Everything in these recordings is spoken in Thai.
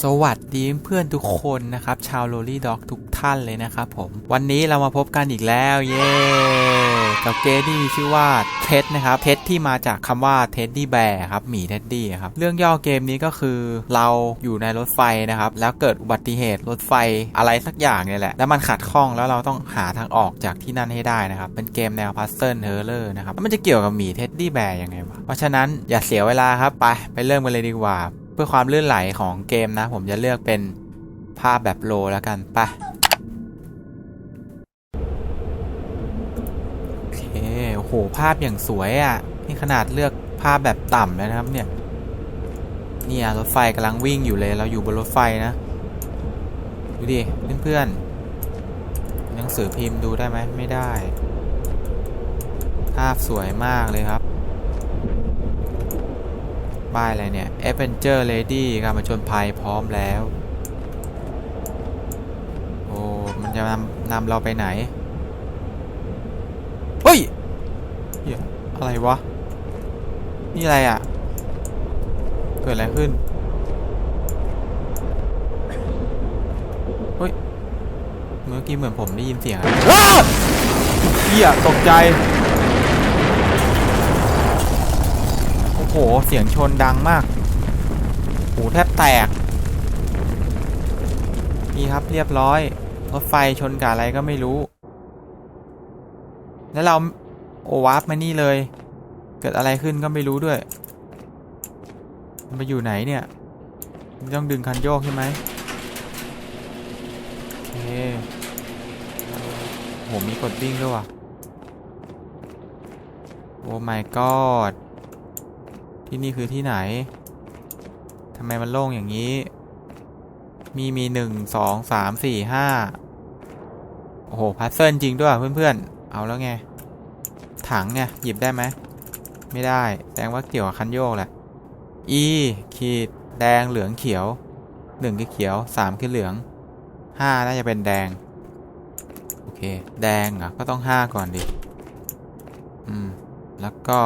สวัสดีเพื่อนทุกคนนะครับ ชาวโรลี่ด็อกทุกท่านเลยนะครับผม วันนี้เรามาพบกันอีกแล้ว เย้กับเกมที่มีชื่อว่าเท็ดนะครับเท็ดที่มาจากคำว่าเท็ดดี้แบร์ครับหมีเท็ดดี้ครับ เรื่องย่อเกมนี้ก็คือเราอยู่ในรถไฟนะครับ แล้วเกิดอุบัติเหตุรถไฟอะไรสักอย่างเนี่ยแหละ แล้วมันขัดข้องแล้วเราต้องหาทางออกจากที่นั่นให้ได้นะครับ เป็นเกมแนวพัซเซิลเฮอร์เลอร์นะครับแล้วมันจะเกี่ยวกับหมีเท็ดดี้แบร์ยังไงวะเพราะฉะนั้นอย่าเสียเวลาครับไปไปเริ่มกันเลยดีกว่า เพื่อความลื่นไหลของเกมนะ ผมจะเลือกเป็นภาพแบบโลแล้วกันไปะโอเคโอ้โหภาพอย่างสวยอะ่ะ นี่ขนาดเลือกภาพแบบต่ำแล้วนะครับเนี่ยเนี่ยรถไฟกำลังวิ่งอยู่เลยเราอยู่บนรถไฟนะ ดูดิเพื่อนๆหนังสือพิมพ์ดูได้ไหมไม่ได้ ภาพสวยมากเลยครับ ป้ายอะไรเนี่ย Adventure Lady การมาชนภัยพร้อมแล้ว โอ้ มันจะนำนำเราไปไหน เฮ้ยเหี้ยอะไรวะ นี่อะไรอะ เกิดอะไรขึ้น เฮ้ย เมื่อกี้เหมือนผมได้ยินเสียงเหี้ยตกใจ เสียงชนดังมากหูแทบแตก นี่ครับเรียบร้อย รถไฟชนกับอะไรก็ไม่รู้ แล้วเราโอวาร์ปมานี่เลย เกิดอะไรขึ้นก็ไม่รู้ด้วย มันไปอยู่ไหนเนี่ยต้องดึงคันโยกใช่ไหมโอเคโหมีกดวิ่งด้วยว่ะโอ้ my god ที่นี่คือที่ไหนทำไมมันโล่งอย่างนี้ มีมีหนึ่งสองสามสี่ห้าโอ้โหพัซเซิลจริงด้วยเพื่อนๆ เอาแล้วไง ถังไงหยิบได้ไหม ไม่ได้ แสดงว่าเกี่ยวกับคันโยกแหละ E ขีดแดงเหลืองเขียวหนึ่งคือเขียวสามคือเหลืองห้าน่าจะเป็นแดง โอเค แดงอะก็ต้องห้าก่อนดิ อืม แล้วก็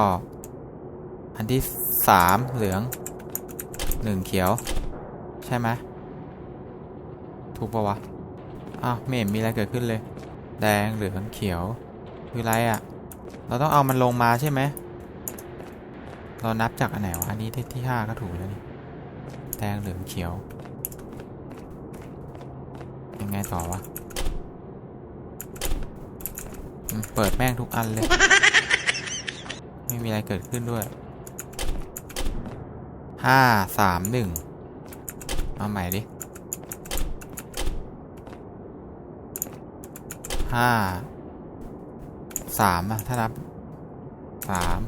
อันที่สามเหลืองหนึ่งเขียว ใช่ไหมถูกปะวะ อ้าวไม่เห็นมีอะไรเกิดขึ้นเลย แดงเหลืองเขียว คืออะไรอะ่ะ เราต้องเอามันลงมาใช่ไหม เรานับจากอันไหนวะ อันนี้ที่ที่ห้าก็ถูกแล้วนี่ แดงเหลืองเขียว ยังไงต่อวะเปิดแม่งทุกอันเลย ไม่มีอะไรเกิดขึ้นด้วย ห้าสามหนึ่งเอาใหม่ดิห้าสามอะถ้านับสาม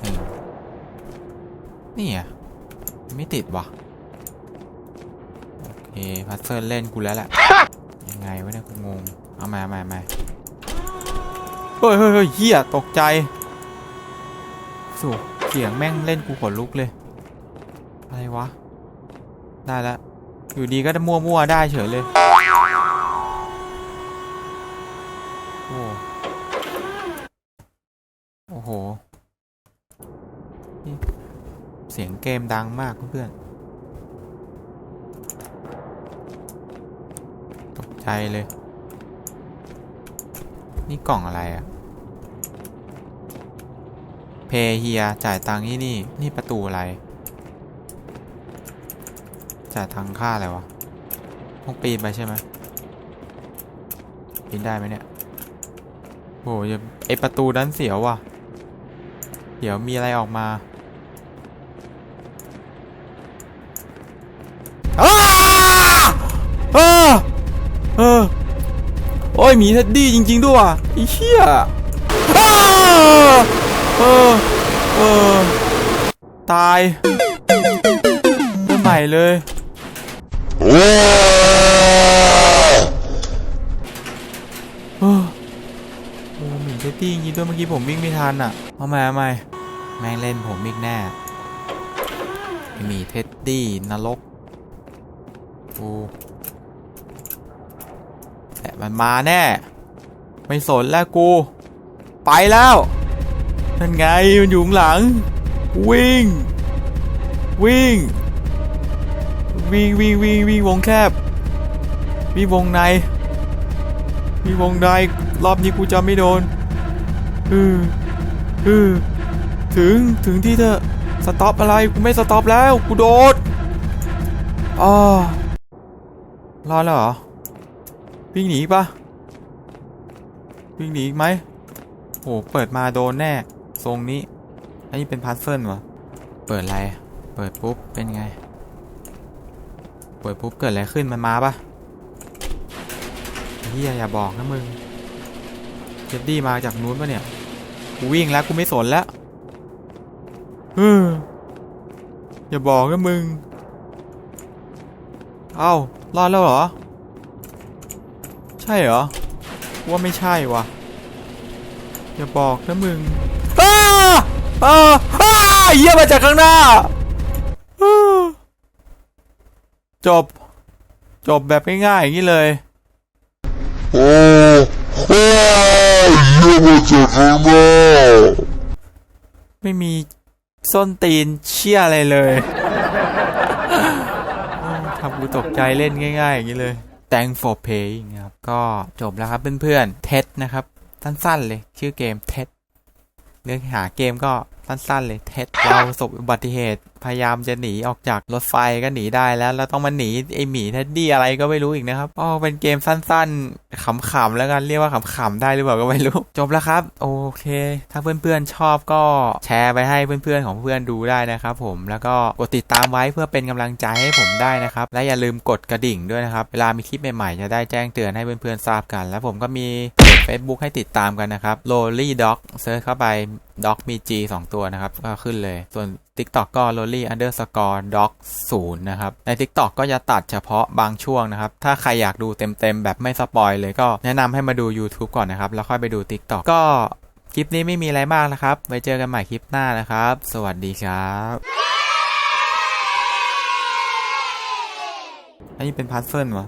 หนึ่งนี่อะไม่ติดวะโอเคพัซเซิลเล่นกูแล้วแหละยังไงวะเนี่ยกูงง เอาใหม่เอาใหม่เอาใหม่เฮ้ยเฮ้ยเฮ้ยเฮียตกใจสูเสียงแม่งเล่นกูขนลุกเลย อะไรวะ ได้แล้ว อยู่ดีก็จะมั่วๆได้เฉยเลย โอ้โอ้โห เสียงเกมดังมากเพื่อนตกใจเลย นี่กล่องอะไรอะเพเฮียจ่ายตังค์ที่นี่ นี่ประตูอะไร จ่ายตังค่าอะไรวะต้องปีนไปใช่ไหมปีนได้ไหมเนี่ยโหอย่าไอประตูด้านเสียวว่ะ เดี๋ยวมีอะไรออกมาอาเออเออโอ้ยหมีเท็ดดี้จริง ๆ ด้วยว่ะอ้เหี้ยอ้าเออเออตายเริ่มใหม่เลย เออโอ้หมีเท็ดดี้จริงๆด้วยเมื่อกี้ผมวิ่งไม่ทันอะเอาใหม่เอาใหม่แม่งเล่นผมอีกแน่ไอ้หมีเท็ดดี้นรกโอ้แต่มันมาแน่ ไม่สนแล้วกู ไปแล้วนั่นไงมันอยู่ข้างหลัง วิ่ง วิ่ง วิ่งวิ่งวิ่งวิ่งวงแคบวิ่งวงในวิ่งวงในรอบนี้กูจะไม่โดนเออเออถึงถึงที่เธอสต็อปอะไรกูไม่สต็อปแล้วกูโดดอ๋อรอดแล้วเหรอวิ่งหนีปะวิ่งหนีอีกไหมโหเปิดมาโดนแน่ทรงนี้อันนี้เป็นพัซเซิลวะเปิดอะไร เปิดปุ๊บเป็นไง ปิดปุ๊บเกิดอะไรขึ้นมันมาปะเฮียอย่าบอกนะมึงเจดดี้มาจากนู้นปะเนี่ย กูวิ่งแล้วกูไม่สนแล้วเอออย่าบอกนะมึง เอ้ารอดแล้วเหรอ ใช่เหรอ ว่าไม่ใช่วะอย่าบอกนะมึงอ้าอ้าอ้าเยี่ยมาจากข้างหน้า จบ จบแบบง่ายๆอย่างนี้เลย โอ้โหเยี่ยมจากข้างหน้าไม่มีส้นตีนเชี่ยอะไรเลยโอ้ทำกูตกใจเล่นง่าย ๆ อย่างนี้เลย Thank for playing ครับ ก็จบแล้วครับเพื่อนๆ เท็นะครับ สั้นๆเลย ชื่อเกมเท็เนื้อหาเกมก็ สั้นๆเลยเท็ดเราประสบอุบัติเหตุพยายามจะหนีออกจากรถไฟก็หนีได้แล้ว แล้วต้องมาหนีไอหมีเท็ดดี้อะไรก็ไม่รู้อีกนะครับอ๋อเป็นเกมสั้นๆขำๆแล้วกันเรียกว่าขำๆได้หรือเปล่าก็ไม่รู้ จบแล้วครับ โอเค ถ้าเพื่อนๆชอบก็แชร์ไปให้เพื่อนๆของเพื่อนดูได้นะครับผมแล้วก็กดติดตามไว้เพื่อเป็นกำลังใจให้ผมได้นะครับ และอย่าลืมกดกระดิ่งด้วยนะครับ เวลามีคลิปใหม่ๆจะได้แจ้งเตือนให้เพื่อนๆทราบกัน แล้วผมก็มีเพจ Facebook ให้ติดตามกันนะครับ Lolly Dog เซิร์ชเข้าไป Dog มี G 2 ตัวนะครับ ก็ขึ้นเลย ส่วน TikTok ก็ lolly underscore dog 0นะครับ ใน TikTok ก็จะตัดเฉพาะบางช่วงนะครับ ถ้าใครอยากดูเต็มๆ แบบไม่สปอยเลยก็แนะนำให้มาดู YouTube ก่อนนะครับ แล้วค่อยไปดู TikTok ก็คลิปนี้ไม่มีอะไรมากนะครับ ไว้เจอกันใหม่คลิปหน้านะครับ สวัสดีครับอันนี้เป็นพัซเซิลวะ